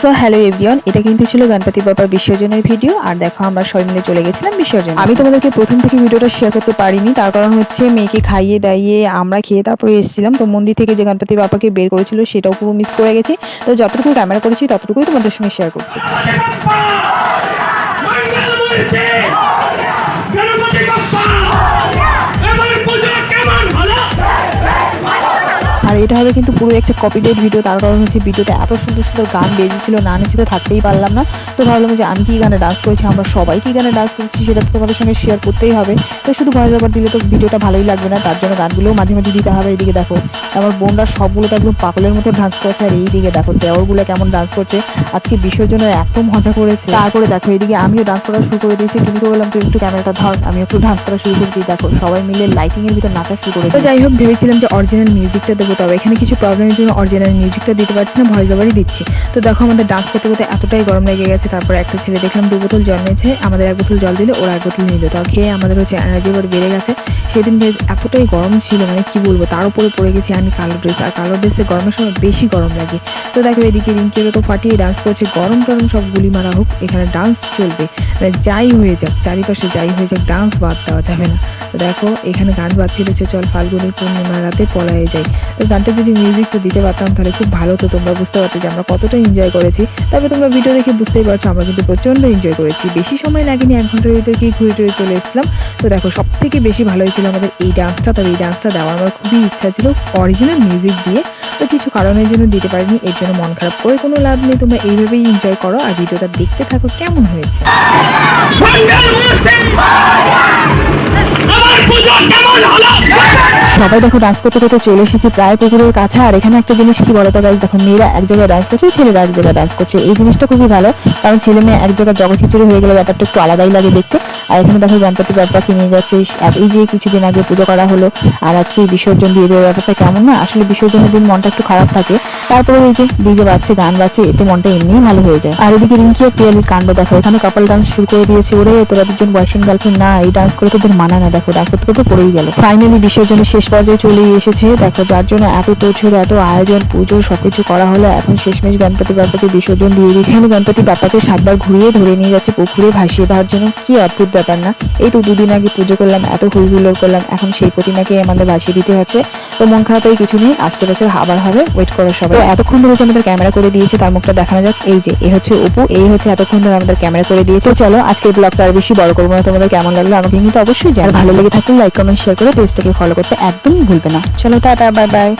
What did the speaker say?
So hello everyone এটা কিন্তু ছিল গণপতি বাবার বিসর্জনের ভিডিও আর দেখো আমরা সবাই মিলে চলে গেছিলাম বিসর্জন। আমি তোমাদেরকে প্রথম থেকে ভিডিওটা শেয়ার করতে পারিনি, তার কারণ হচ্ছে মেয়েকে খাইয়ে দাইয়ে আমরা খেয়ে তারপরে এসেছিলাম, তো মন্দির থেকে যে গণপতি বাবাকে বের করেছিল সেটাও পুরো মিস করে গেছি, তো যতটুকু ক্যামেরা করেছি ততটুকুই তোমাদের সঙ্গে শেয়ার করছি। এটা হবে কিন্তু পুরো একটা কপিডেট ভিডিও তার কারণ হচ্ছে ভিডিওতে এত সুন্দর সুন্দর গান বেজেছিল না নিচে তো থাকতেই পারলাম না। তো ভাবলাম যে আমি কি গানে ডান্স করেছি আমরা সবাই কি গানে ডান্স করেছি সেটা তো তোমাদের সঙ্গে শেয়ার করতেই হবে। তো শুধু ভয়েস ওভার দিলে তো ভিডিওটা ভালোই লাগবে না তার জন্য গানগুলোও মাঝে মাঝে দিতে হবে। এইদিকে দেখো আমার বোনরা সবগুলো তো একদম পাগলের মতো ডান্স করছে আর এইদিকে দেখো দেওরগুলো কেমন ডান্স করছে। আজকে বিসর্জনের এত মজা করেছে। তারপরে দেখো এইদিকে আমিও ডান্স করা শুরু করে দিয়েছি। তুমি বললাম তুই একটু ক্যামেরাটা ধর আমি একটু ডান্স করা শুরু করে দিই। দেখো সবাই মিলে লাইটিংয়ের ভিতর নাচা শুরু করে তো যাই হোক ভেবেছিলাম যে অরিজিনাল মিউজিকটা দেবো তবে এখানে কিছু প্রবলেমের জন্য অরিজিনাল মিউজিকটা দিতে পারছি না ভয়েস ওভারই দিচ্ছি। তো দেখো আমাদের ডান্স করতে করতে এতটাই গরম লেগে গেছে, তারপর একটা ছেলে দেখলাম দু বোতল জল নিয়েছে আমাদের এক বোতল জল দিলে, ওরা এক বোতল নিল। তাও খেয়ে আমাদের হচ্ছে এনার্জি এবার বেড়ে গেছে। সেদিন বেশ এতটাই গরম ছিল মানে কি বলব, তার উপরে পড়ে গেছি আমি কালো ড্রেস আর কালো ড্রেসে গরমের সময় বেশি গরম লাগে। তো দেখো এদিকে রিঙ্কিরও তো ফাটিয়ে ডান্স করছে, গরম টরম সব গুলি মারা হোক, এখানে ডান্স চলবে। মানে যাই হয়ে যাক, চারিপাশে যাই হয়ে যাক ডান্স বাদ দেওয়া যাবে না। তো দেখো, এখানে গান বাজছিল হচ্ছে চল ফাল্গুনি পূর্ণিমা রাতে পলায়ে যাই। তো গানটা যদি মিউজিক তো দিতে পারতাম, তাহলে খুব ভালো তো তোমরা বুঝতে পারতে যে আমরা কতটা এনজয় করেছি। তবে তোমরা ভিডিও দেখে বুঝতেই পারছ, আমরা কিন্তু প্রচণ্ড এনজয় করেছি। বেশি সময় লাগেনি, এক ঘণ্টার ভিতরে কি ঘুরে টুরে চলে এসেছিলাম। তো দেখো সব থেকে বেশি ভালো হয়েছিল আমাদের এই ডান্সটা তবে এই ডান্সটা দেওয়ার আমার খুবই ইচ্ছা ছিল অরিজিনাল মিউজিক দিয়ে। তো কিছু কারণের জন্য দিতে পারিনি, এর জন্য মন খারাপ করে কোনো লাভ নেই। তোমরা এইভাবেই এনজয় করো আর ভিডিওটা দেখতে থাকো, কেমন হয়েছে? আমার কেমন হলো? সবাই দেখো ডান্স করতে করতে চলে এসেছি প্রায় পুকুরের কাছে, আর এখানে একটা জিনিস কি বলতো গাইজ দেখো, মেয়েরা এক জায়গায় ডান্স করছে, ছেলেরা এক জায়গায় ডান্স করছে। এই জিনিসটা খুবই ভালো, কারণ ছেলে মেয়ে এক জায়গায় জগৎ খিচুড়ি হয়ে গেলে ব্যাপারটা একটু আলাদাই লাগে দেখতে। আর এখানে দেখো গণপতি বাপ্পাকে নিয়ে যাচ্ছে। আর এই যে কিছুদিন আগে পুজো করা হলো, আর আজকে বিসর্জন দিয়ে দেওয়ার ব্যাপারটা কেমন না? আসলে বিসর্জনের দিন মনটা একটু খারাপ থাকে। তারপরে এই যে ডিজে বাজছে, গান বাজছে, এতে মনটা এমনিই ভালো হয়ে যায়। আর এদিকে রিঙ্কি আর পিয়ালির কাণ্ড দেখো, এখানে কাপল ডান্স শুরু করে দিয়েছে ওরে, তোরা দুজন বয়সেন গার্লফ্রেন্ড না, এই ডান্স করে তোদের মানা না, দেখো ডান্স করতে পড়েই গেল। ফাইনালি বিসর্জনের শেষ পর্যায়ে চলে এসেছে, দেখো, যার জন্য এত তোছর, এত আয়োজন, পুজো, সবকিছু করা হলো, এখন শেষমেশ গণপতি বাপ্পাকে বিসর্জন দিয়ে দিচ্ছে। এখানে গণপতি বাপ্পাকে সাতবার ঘুরিয়ে ধরে নিয়ে যাচ্ছে পুকুরে ভাসিয়ে দেওয়ার জন্য, কি অদ্ভুত ব্যাপার না? এই তো দুদিন আগে পুজো করলাম, এত হুড়গুলো করলাম, এখন সেই প্রতিমাকে আমাদের ভাসিয়ে দিতে হচ্ছে। তো মন খারাপ খারাপের কিছু নেই, আসতে বছর আবার হবে ওয়েট করো সবাই। এতক্ষণ ধরে আমাদের ক্যামেরা করে দিয়েছে, তার মুখটা দেখানো যাক। এই যে, এই হচ্ছে অপু এই হচ্ছে এতক্ষণ ধরে আমাদের ক্যামেরা করে দিয়েছে। চলো, আজকের ব্লগটা আর বেশি বড় করব না। তোমাদের কেমন লাগল আমাকে কিন্তু অবশ্যই জানো ভালো লেগে থাকলে লাইক কমেন্ট শেয়ার করে পেজটাকে ফলো করতে একদমই ভুলবে না। চলো, টাটা বাই বাই